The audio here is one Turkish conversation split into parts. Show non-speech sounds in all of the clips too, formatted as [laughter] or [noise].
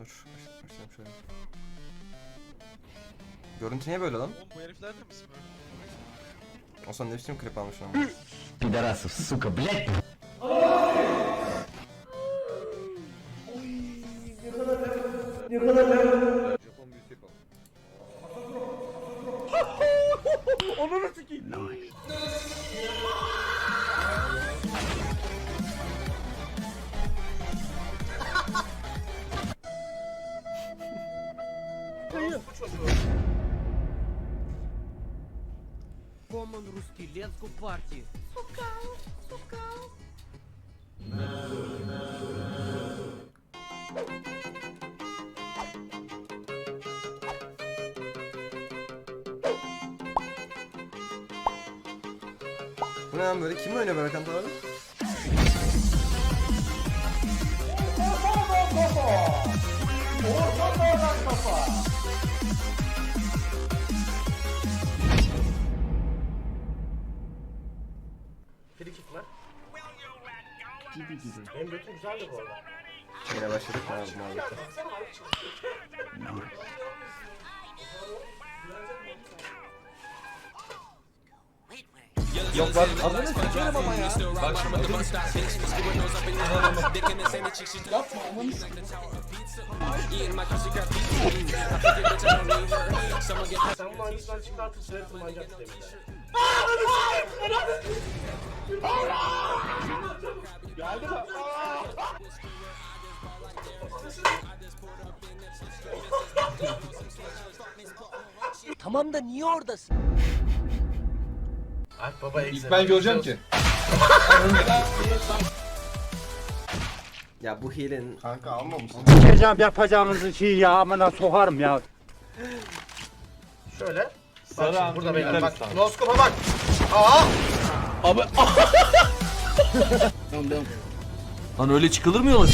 Dur. baş- Başlayalım şöyle. Görüntü niye böyle lan? Oğlum bu herifler de misin böyle? O zaman ne biçim klip almışsın ama. Пидорасов, сука, блядь! Common русский, let's go party. Bu ne lan böyle? Kimle oynuyor Berkant abi? Frikik Gibi. Benim götüm güzeldi bu arada. Yine başladık mı abi muhabbete? Yok lan adını sikerim ama ya. Yapma ananı Sen bu hangisinden çıkartıp sıraya tırmanacaksın demişler. Geldi mi? Tamam da niye oradasın? Ay baba İlk ben göreceğim ki. Ya bu hilenin Kanka almamışsın. Yapacağım yapacağınızı şey ya amına sokarım ya. Şöyle. Bak Sarı şimdi burada beyler bak. Noskopa bak. Aa! [laughs] Lan öyle çıkılır mı yola?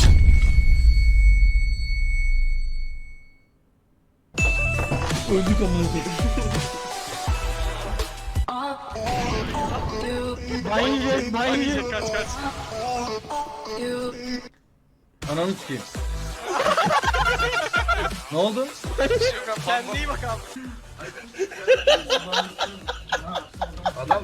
Mayın mayın. Kaç kaç. Ananı sikeyim. [laughs] ne oldu? Kendine iyi bak abi. Adam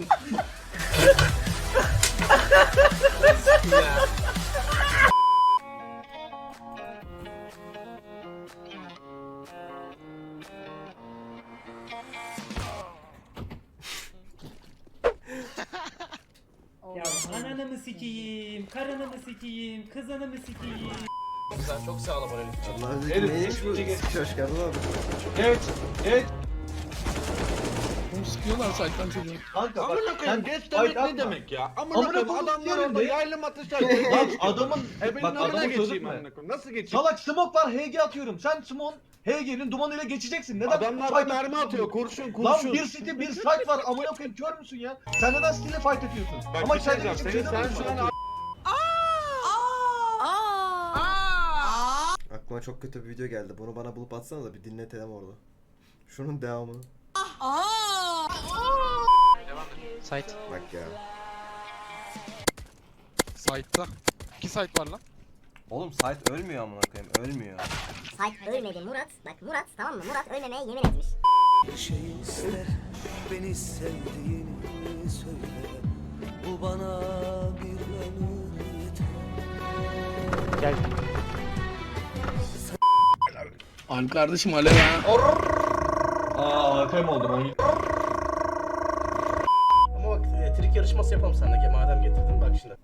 Ya ananı mı sikeyim, karını mı sikeyim, kızını mı sikeyim? sen çok sağlam öyle. Allah'ın Evet, neymiş bu? geçmiş, Sikiş hoş geldin abi. Evet. Evet. Kanka bak sen geç demek ne demek ya? Amına koyayım adamlar orada yaylım atış yapıyor. Lan adamın Bak, bak adamı adamı geçeyim mü? amına koyayım. Nasıl geçeyim? Salak smoke var HG atıyorum. Sen smoke HG'nin dumanıyla geçeceksin. Neden? Adamlar da fight mermi atıyor kurşun kurşun. Lan bir city bir site var amına koyayım kör müsün ya? Sen neden stille fight ediyorsun? Bak Ama bir şey diyeceğim. Senin sen şu an Aklıma çok kötü bir video geldi. Bunu bana bulup atsana da bir dinletelim orada. Şunun devamını. Site. Bak ya. Site'da. İki site var lan. Oğlum site ölmüyor amına koyayım. Ölmüyor. Sayt ölmedi Murat. Bak Murat tamam mı? Murat ölmemeye yemin etmiş. Beni sevdiğini söyle. Bu bana bir ömür yeter. Gel. Alp kardeşim alev ha. Aa AFM oldu trik yarışması yapalım seninle madem getirdin bak şimdi.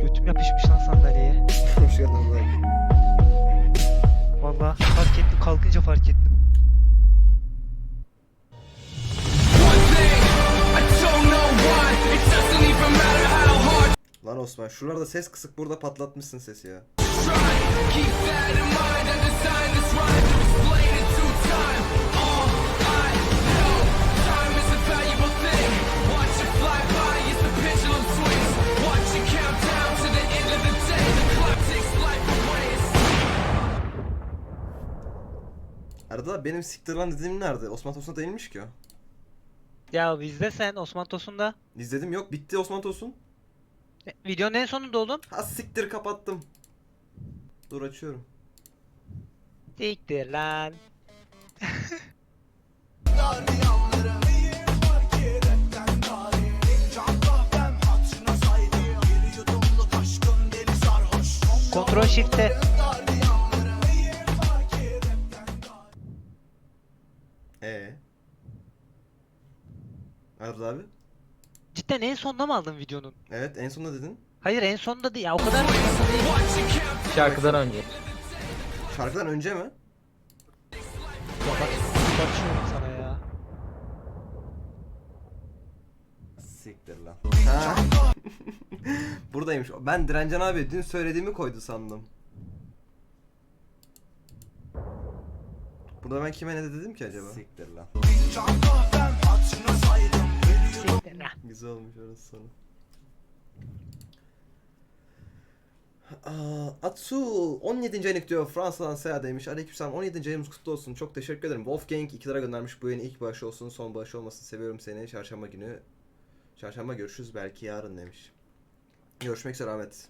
Götüm yapışmış lan sandalyeye. Hoş geldin lan. Vallahi fark ettim kalkınca fark ettim. Lan Osman şuralarda ses kısık burada patlatmışsın sesi ya. Benim siktir lan dediğim nerede? Osman Tosun değilmiş ki o. Ya bizde sen Osman Tosun'da. İzledim yok bitti Osman Tosun. E, Videonun en sonunda oğlum. Ha siktir kapattım. Dur açıyorum. Siktir lan. [laughs] Kontrol shift'te. Arda abi. Cidden en sonunda mı aldın videonun? Evet en sonunda dedin. Hayır en sonunda değil ya o kadar Şarkıdan önce. Şarkıdan önce mi? bakıyorum sana ya. Siktir lan. Ha. [laughs] Buradaymış. Ben Direncan abi dün söylediğimi koydu sandım. Burada ben kime ne dedim ki acaba? Siktir lan. Güzel olmuş orası sonu. Atsu 17. aylık diyor Fransa'dan Seha demiş. Aleykümselam 17. ayımız kutlu olsun. Çok teşekkür ederim. Wolfgang 2 lira göndermiş. Bu yayın ilk başı olsun son başı olmasın. Seviyorum seni. Çarşamba günü. Çarşamba görüşürüz belki yarın demiş. Görüşmek üzere Ahmet.